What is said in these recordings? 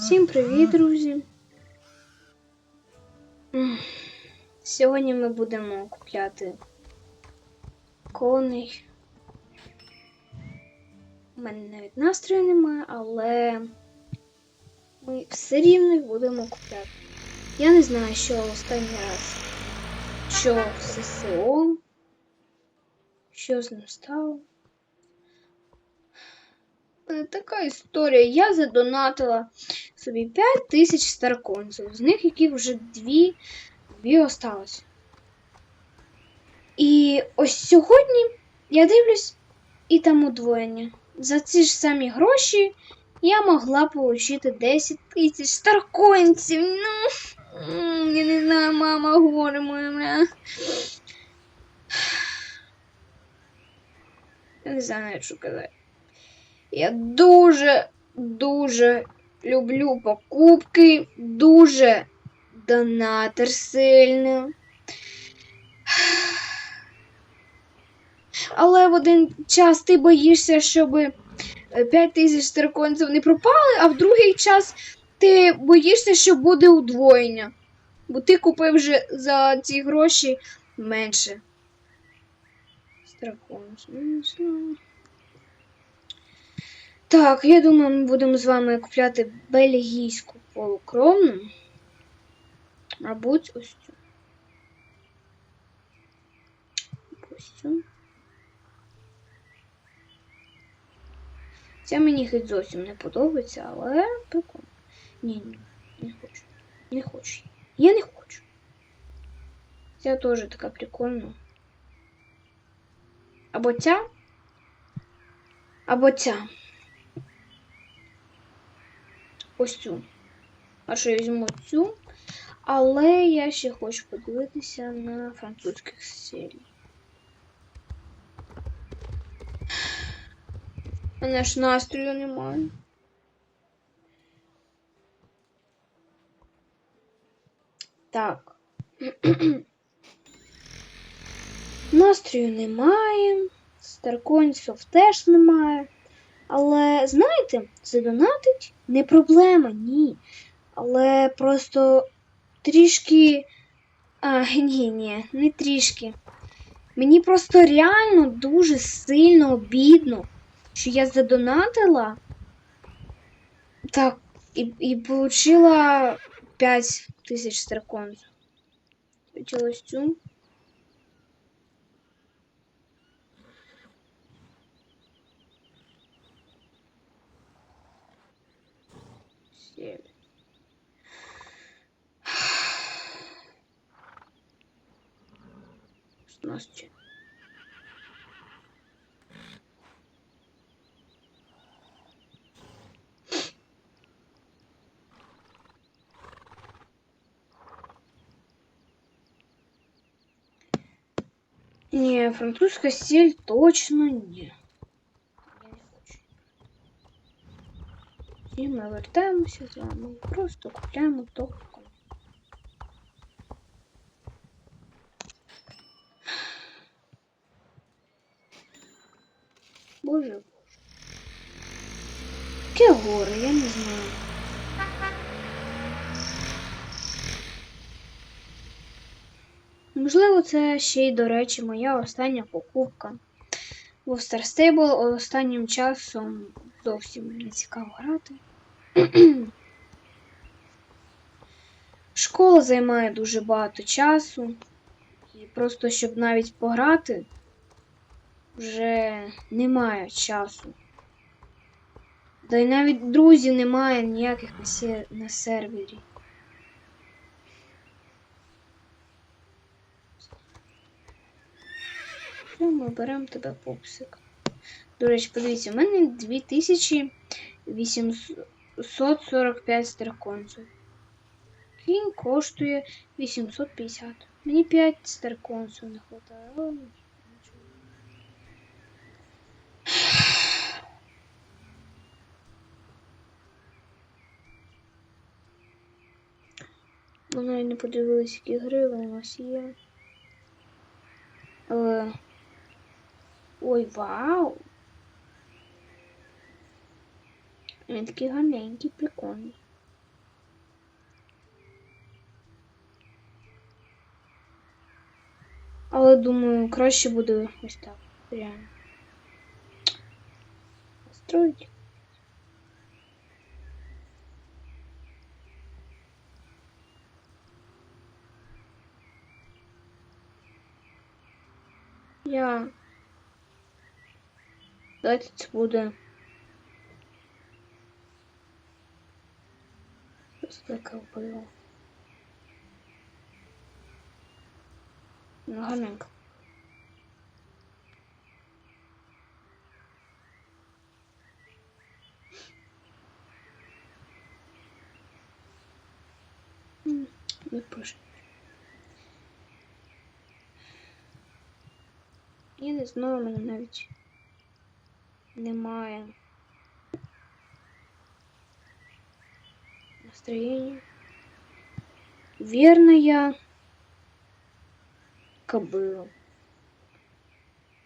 Всім привіт, друзі! Сьогодні ми будемо купляти коней. У мене навіть настрою немає, але ми все рівно будемо купляти. Я не знаю, що останній раз. Що з ССО, що з ним стало. Е, Така історія. Я задонатила собі 5 тисяч старконців, з них які вже дві, дві осталось. І ось сьогодні я дивлюсь, і там удвоєння. За ці ж самі гроші я могла отримати 10 тисяч старконців. Ну, я не знаю, мама горе моя. Я не знаю що казати. Я дуже, дуже люблю покупки, дуже донатор сильний. Але в один час ти боїшся, щоб 5 тисяч старконців не пропали, а в другий час ти боїшся, що буде удвоєння. Бо ти купив вже за ці гроші менше. Старконців, ну. Так, я думаю, ми будемо з вами купляти бельгійську полукровну. Мабуть, ось цю. Ось цю. Ця мені геть зовсім не подобається, але прикольно. Ні, ні, не хочу. Не хочу. Я не хочу. Ця теж така прикольна. Або ця, або ця. Ось цю. А що я візьму цю. Але я ще хочу подивитися на французьких серій. Мене ж настрою немає. Так. Настрою немає. Старконців теж немає. Але знаєте, задонатить не проблема, ні. Але просто трішки. А, ні, ні, не трішки. Мені просто реально дуже сильно обідно, що я задонатила. Так, і, і получила 5 тисяч старконців. Хотілося цю. Шестнадцать. Не, французская сель точно не. Я не хочу. І ми вертаємося з вами. і Просто купляємо топку. Боже боже. Горе, я не знаю. Можливо, це ще й, до речі, моя остання покупка. Бо в Star Stable останнім часом зовсім не цікаво грати. Школа займає дуже багато часу. І просто щоб навіть пограти, вже немає часу. Да й навіть друзів немає ніяких на, сер... на сервері. Ну, ми беремо тебе попсик. До речі, подивіться, у мене 2845 старконців. Кінь коштує 850. Мені 5 старконців не вистачає. бо навіть не подивилися, які гривень у нас є. Е... Ой, вау! Він такий гарненький, прикольний. Але думаю, краще буде ось так. Реально. Строить. Я. Давайте це буде. Щось таке вбило. Ну, гарненько. М, Не пише. Не знаю, мене навіть немає настроєння. Вірно я кобила.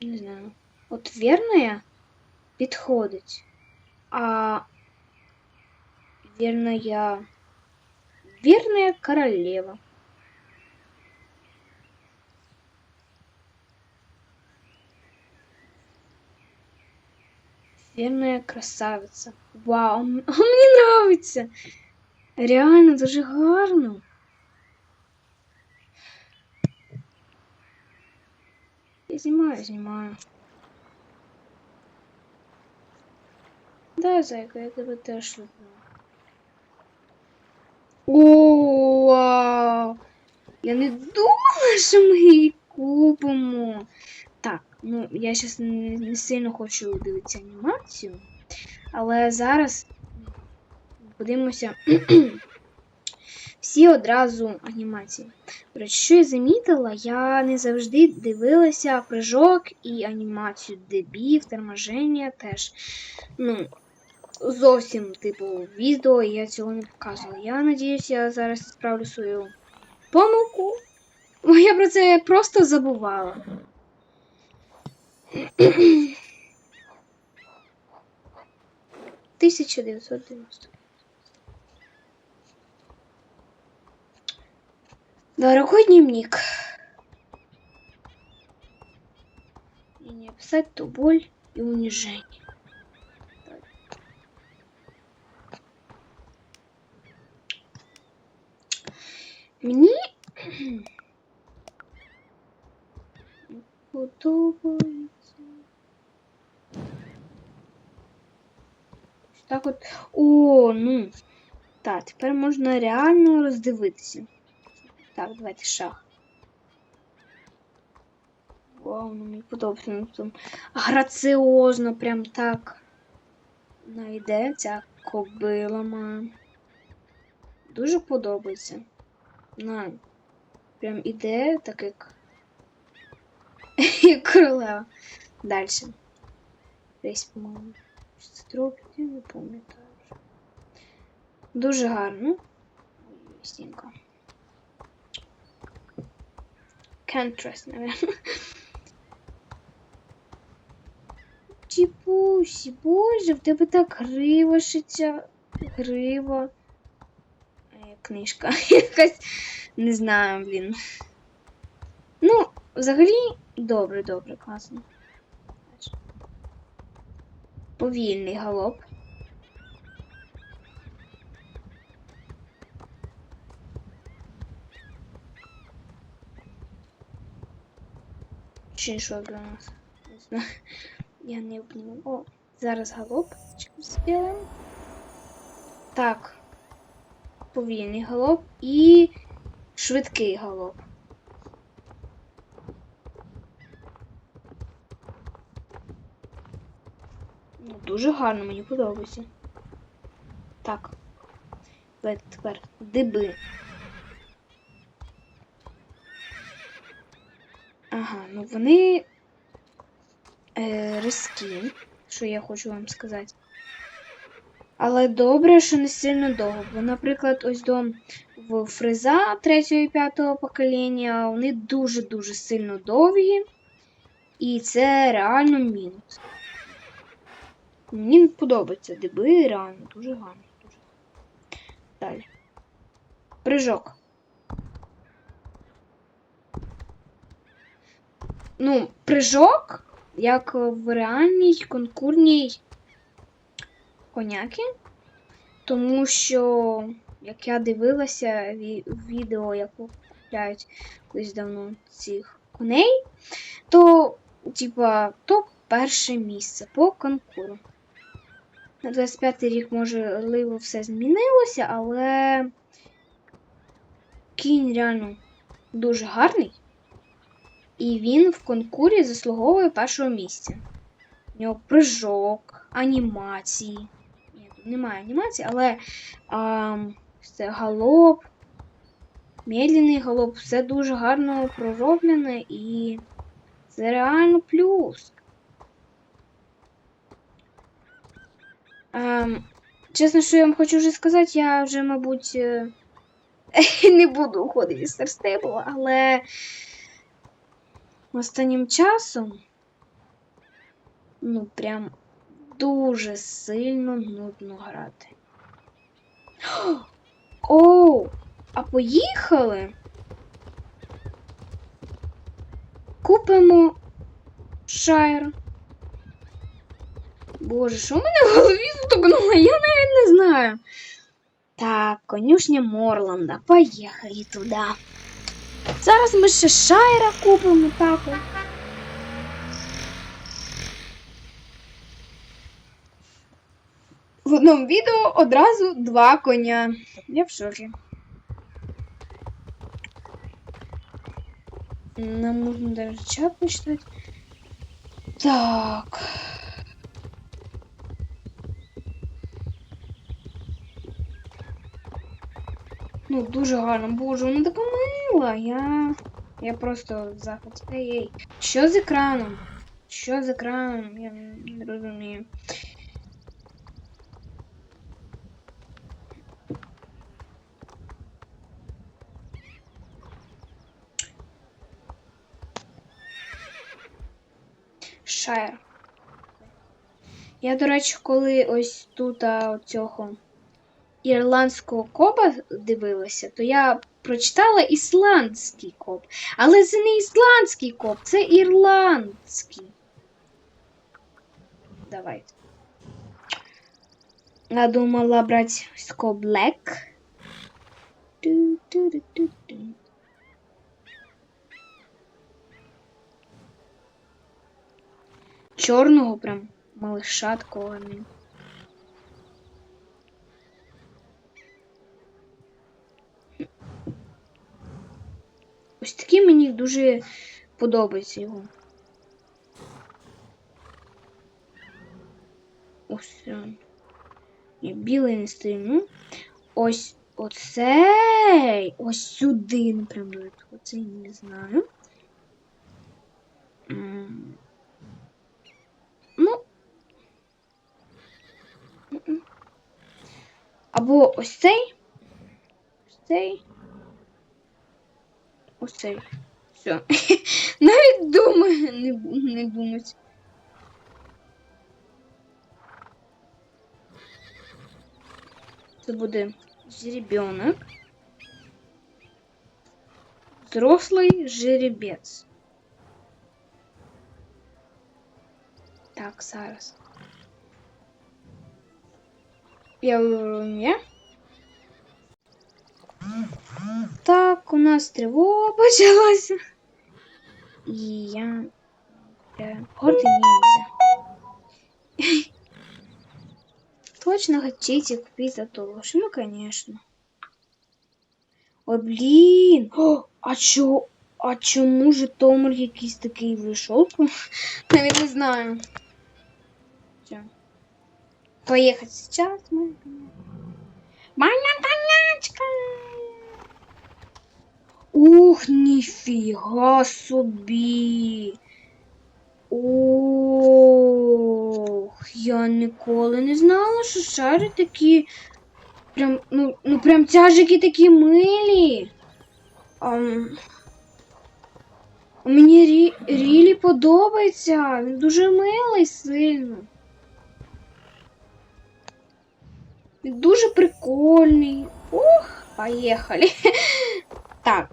Не знаю. От вірная підходить. А вірная Верная королева. Верная красавица. Вау, мені нравится. Реально, дуже гарно. Я знімаю, знімаю. Да, зайка, я тебе теж люблю. О, вау! Я не думала, що ми її купимо. Так, ну я зараз не, не сильно хочу дивитися анімацію, але зараз подивимося всі одразу анімації. Речі, що я замітила, я не завжди дивилася прыжок і анімацію дебів, торможення теж. Ну, зовсім, типу, відео я цього не показувала. Я надіюсь, я зараз справлю свою помилку. Я про це просто забувала. Тисяча дев'ятсот дев'яносто. Дорогой дневник. И не описать ту боль и унижение. Мені подобається. Так от. О, ну. Так, тепер можна реально роздивитися. Так, давайте шах. Вау, ну мені подобається. Ну, там граціозно, прям так. Вона йде, ця кобила має. Дуже подобається. На. Прям іде, так як. як королева. Далі. Десь, по-моєму. Я не пам'ятаю. Дуже гарно. Стінка. Trust, наверное. Тіпусі, боже, в тебе так грива шиться. Грива. Книжка якась. Не знаю, блін. Ну, взагалі, добре, добре, класно. Повільний галоп. Чи що для нас? Не знаю. Я не обніму. О, зараз галоп. Зробимо. Так. Повільний галоп і швидкий галоп. Ну, дуже гарно, мені подобається. Так. Давайте тепер диби. Ага, ну вони е, різкі, що я хочу вам сказати. Але добре, що не сильно довго. Бо, наприклад, ось до фреза 3 і 5 покоління, вони дуже-дуже сильно довгі. І це реально мінус. Мені подобається диби, реально, дуже гарно. Дуже. Далі. Прыжок. ну, прыжок, як в реальній конкурній коняки. Тому що, як я дивилася ві- відео, як купляють колись давно цих коней, то, типа, то перше місце по конкуру. На 25 рік, можливо, все змінилося, але кінь реально дуже гарний. І він в конкурі заслуговує першого місця. У нього прыжок, анімації. Ні, тут немає анімації, але а, це галоп, медленний галоп, все дуже гарно пророблене і це реально плюс. Чесно, що я вам хочу вже сказати, я вже, мабуть, е, не буду уходити з старстеблу, але останнім часом, ну, прям дуже сильно нудно грати. Оу, а поїхали? Купимо шайр. Боже, що в мене в голові стукнуло? Я навіть не знаю. Так, конюшня Морланда. Поїхали туди. Зараз ми ще шайра купимо так. В одному відео одразу два коня. Я в шокі. Нам нужно даже чат почитать. Так. Ну, дуже гарно. Боже, вона така мила. Я. Я просто в захваті. Ей, ей. Що з екраном? Що з екраном? Я не розумію. Шайр. Я, до речі, коли ось тут а, цього ірландського коба дивилася, то я прочитала ісландський коп. Але це не ісландський коп, це ірландський. Давайте. Я думала брати Ско Блек. Чорного прям малиша такого. не. Ось такий мені дуже подобається його. Ось він. Ні, білий не стрімну. Ось оцей. Ось сюди, прям Оцей не знаю. Ну. Або ось цей. Ось цей. Цей. Все. Навіть думаю, не, не думать. Це буде жеребенок. Взрослый жеребец. Так, зараз. Я виберу ім'я Так, у нас тривога почалася. І я. я гордий ніндзя. Точно хотите купить за лошадь? Ну, конечно. Ой, блін. О, а чо? А чому Житомир якийсь такий вийшов? Навіть не знаю. Все. Поехать сейчас мы. Моя конячка! Ух, ніфіга собі. Ох, я ніколи не знала, що шари такі. Прям, ну, ну прям тяжики такі милі. Ам... Мені рі... Рілі подобається. Він дуже милий сильно. Він дуже прикольний. Ух, поїхали. Так.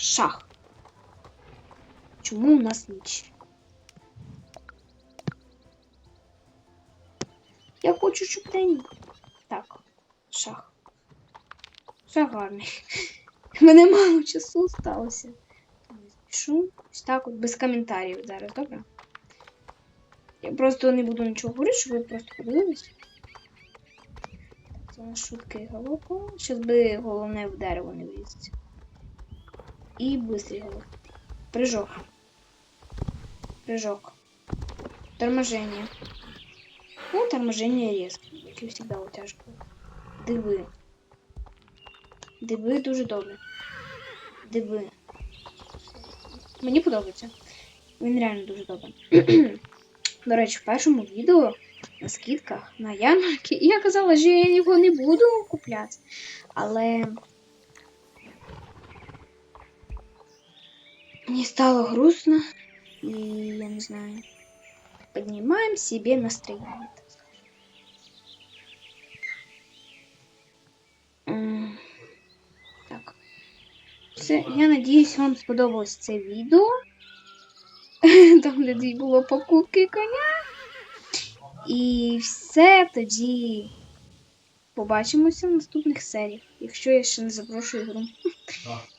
Шах. чому у нас ніч. Я хочу, щоб день. Так, шах. Шах гарний. Мене мало часу сталося. Пишу. Ось так от без коментарів зараз, добре? Я просто не буду нічого говорити, щоб ви просто подивились. Це у нас шутки головку. Щас би головне в дерево не влізти І быстрый головку. Прыжок. Прыжок. Торможение. Ну, торможение резкое, як і завжди у тяжко. Диви. Диви дуже добре. Диви. Мені подобається. Він реально дуже добре. До речі, в першому відео на скидках на ярмарки я казала, що я його не буду купляти. Але Мне стало грустно, и я не знаю. Поднимаем себе настроение. так. Все, я надіюсь, вам сподобалось це відео. Там, де було покупки коня. І все тоді побачимося в наступних серіях, якщо я ще не запрошую гру. Так.